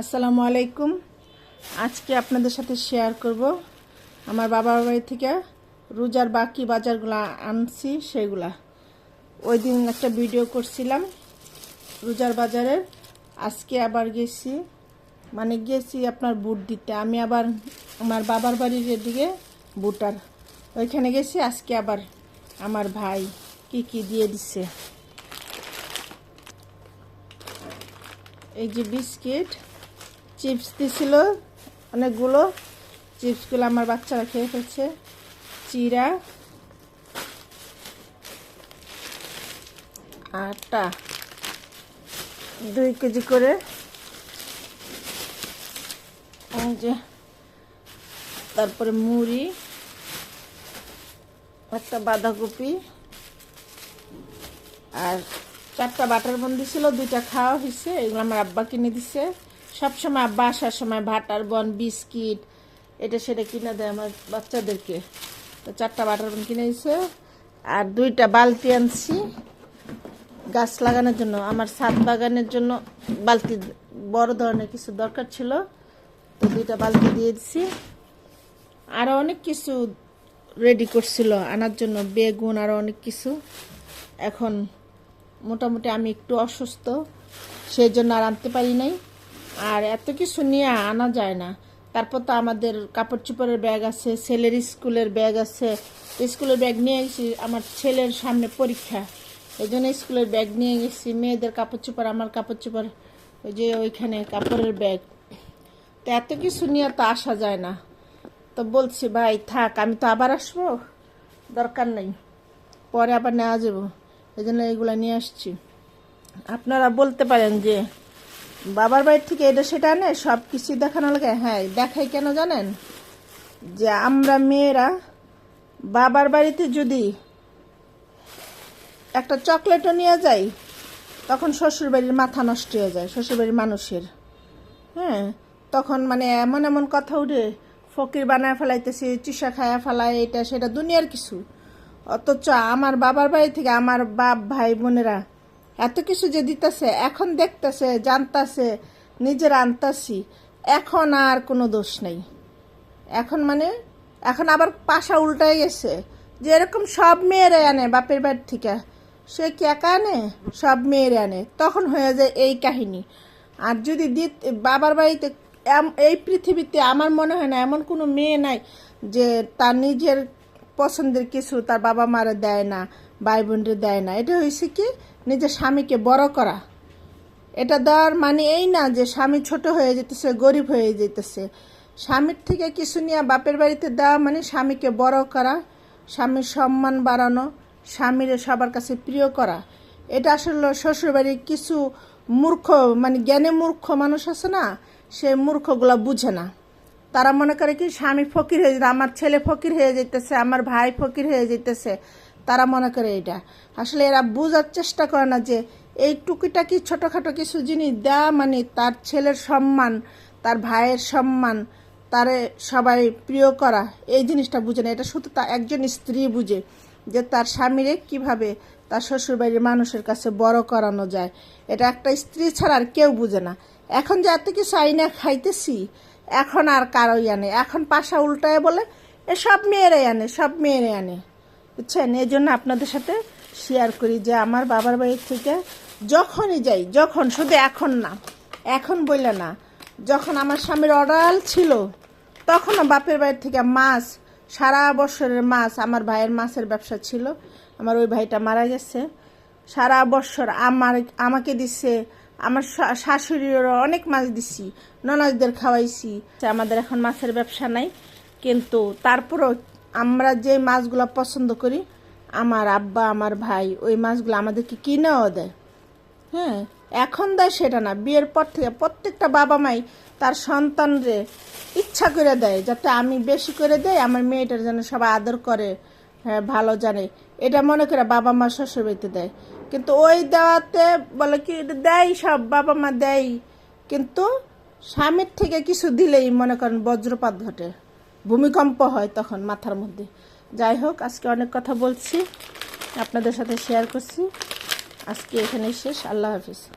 আসসালামু আলাইকুম। আজকে আপনাদের সাথে শেয়ার করব। আমার বাবার বাড়ি থেকে রোজার বাকি বাজারগুলো আনছি, সেগুলা। ওই দিন একটা ভিডিও করছিলাম রোজার বাজারের। আজকে আবার গেছি। মানে গেছি আপনার বুট দিতে। আমি আবার আমার বাবার বাড়ির এদিকে বুটার ওইখানে গেছি। আজকে আবার আমার ভাই কি কি দিয়ে দিছে। এই যে বিস্কিট চিপস দিছিল, অনেকগুলো। চিপসগুলো আমার বাচ্চারা খেয়ে ফেলছে। চিরা। আটা। দুই কেজি করে। যে, তারপরে মুড়ি, একটা বাঁধাকপি, আর চারটা বাটার বন দিছিল, দুইটা খাওয়া হয়েছে, এগুলো আমার আব্বা কিনে দিছে। সবসময় আব্বা আসার সময় বাটার বন, বিস্কিট, এটা সেটা কিনে দেয় আমার বাচ্চাদেরকে। তো চারটা বাটার বন কিনে দিছে। আর দুইটা বালতি আনছি গাছ লাগানোর জন্য। আমার ছাদ বাগানের জন্য বালতি, বড় ধরনের কিছু দরকার ছিল। তো দুইটা বালতি দিয়ে দিছি। আরও অনেক কিছু রেডি করছিল আনার জন্য, বেগুন আরও অনেক কিছু। এখন মোটামুটি আমি একটু অসুস্থ, সেই জন্য আর আনতে পারি নাই। আর এত কিছু নিয়ে আনা যায় না। তারপর তো আমাদের কাপড় চোপড়ের ব্যাগ আছে, ছেলের স্কুলের ব্যাগ আছে। স্কুলের ব্যাগ নিয়ে গেছি, আমার ছেলের সামনে পরীক্ষা। এই জন্য স্কুলের ব্যাগ নিয়ে গেছি, মেয়েদের কাপড় চোপড় আমার কাপড় চোপড় ওই যে ওইখানে কাপড়ের ব্যাগ। তো এত কিছু নিয়ে তো আসা যায় না। তো বলছি, ভাই, থাক, আমি তো আবার আসব। দরকার নেই। পরে আবার নেওয়া যাব। এই জন্য এগুলো নিয়ে আসছি। আপনারা বলতে পারেন যে বাবার বাড়ির থেকে এটা সেটা আনে সব কিছু দেখানো লাগে। হ্যাঁ দেখাই কেন জানেন? যে আমরা মেয়েরা বাবার বাড়িতে যদি একটা চকলেটও নিয়ে যাই, তখন শ্বশুরবাড়ির মাথা নষ্ট হয়ে যায়, শ্বশুরবাড়ির মানুষের। হ্যাঁ তখন মানে এমন এমন কথা উঠে, ফকির বানায় ফেলাইতেছে, চুষা খায়া ফেলায়, এটা সেটা দুনিয়ার কিছু। অথচ আমার বাবার বাড়ি থেকে আমার বাপ, ভাই, বোনেরা এত কিছু যে দিতেছে, এখন দেখতেছে, জানতাছে, নিজের আনতাছি, এখন আর কোনো দোষ নেই। এখন মানে এখন আবার পাশা উল্টায় গেছে, যে এরকম সব মেয়েরা আনে বাপের বাড়ি থেকে। সে কি একা আনে? সব মেয়েরা আনে। তখন হয়ে যায় এই কাহিনী। আর যদি দিত, বাবার বাড়িতে এই পৃথিবীতে আমার মনে হয় না এমন কোনো মেয়ে নাই যে তার নিজের পছন্দের কিছু তার বাবা মারে দেয় না ভাই বোনরে দেয় না। এটা হয়েছে কি নিজের স্বামীকে বড় করা। এটা দেওয়ার মানে এই না যে স্বামী ছোট হয়ে যেতেছে, গরিব হয়ে যেতেছে। স্বামীর থেকে কিছু নিয়ে বাপের বাড়িতে দেওয়া মানে স্বামীকে বড় করা, স্বামীর সম্মান বাড়ানো, স্বামীর সবার কাছে প্রিয় করা। এটা আসলে শ্বশুরবাড়ির কিছু মূর্খ মানে জ্ঞানে মূর্খ মানুষ আছে না, সে মূর্খগুলো বুঝে না। তারা মনে করে কি, স্বামী ফকির হয়ে যেতে, আমার ছেলে ফকির হয়ে যেতেছে, আমার ভাই ফকির হয়ে যেতেছে। তারা মনে করে এটা। আসলে এরা বোঝার চেষ্টা করে না যে এই টুকিটাকি ছোটোখাটো কিছু জিনিস দেওয়া মানে তার ছেলের সম্মান, তার ভাইয়ের সম্মান, তারে সবাই প্রিয় করা, এই জিনিসটা বুঝে না। এটা শুধু তা একজন স্ত্রী বুঝে যে তার স্বামীরে কীভাবে তার শ্বশুরবাড়ির মানুষের কাছে বড় করানো যায়। এটা একটা স্ত্রী ছাড়া আর কেউ বুঝে না। এখন যে এত কিছু আইনা খাইতেছি, এখন আর কারোই আনে। এখন পাশা উল্টায় বলে, এ সব মেয়েরাই আনে, সব মেয়েরাই আনে। বুঝছেন? এই জন্য আপনাদের সাথে শেয়ার করি যে আমার বাবার বাড়ির থেকে যখনই যাই, যখন, শুধু এখন না, এখন বললে না, যখন আমার স্বামীর অর্ডার ছিল, তখনও বাপের বাড়ির থেকে মাছ, সারা বছরের মাছ, আমার ভাইয়ের মাছের ব্যবসা ছিল, আমার ওই ভাইটা মারা গেছে। সারা বছর আমার, আমাকে দিচ্ছে আমার শাশুড়িরও অনেক মাছ দিছি, ননদদের খাওয়াইছি। আমাদের এখন মাছের ব্যবসা নাই, কিন্তু তারপরও আমরা যে মাছগুলো পছন্দ করি, আমার আব্বা, আমার ভাই, ওই মাছগুলো আমাদেরকে কিনেও দেয়। হ্যাঁ এখন দেয় সেটা না। বিয়ের পর থেকে প্রত্যেকটা বাবা মাই তার সন্তানরে ইচ্ছা করে দেয়, যাতে আমি বেশি করে দেয় আমার মেয়েটার যেন সবাই আদর করে হ্যাঁ ভালো জানে। এটা মনে করে বাবা মা শ্বশুর বাড়িতে দেয়। কিন্তু ওই দেওয়াতে বলে কি দেয় সব, বাবা মা দেয়। কিন্তু স্বামীর থেকে কিছু দিলেই মনে করেন বজ্রপাত ঘটে। ভূমিকম্প হয় তখন মাথার মধ্যে। যাই হোক, আজকে অনেক কথা বলছি। আপনাদের সাথে শেয়ার করছি। আজকে এখানেই শেষ। আল্লাহ হাফিজ।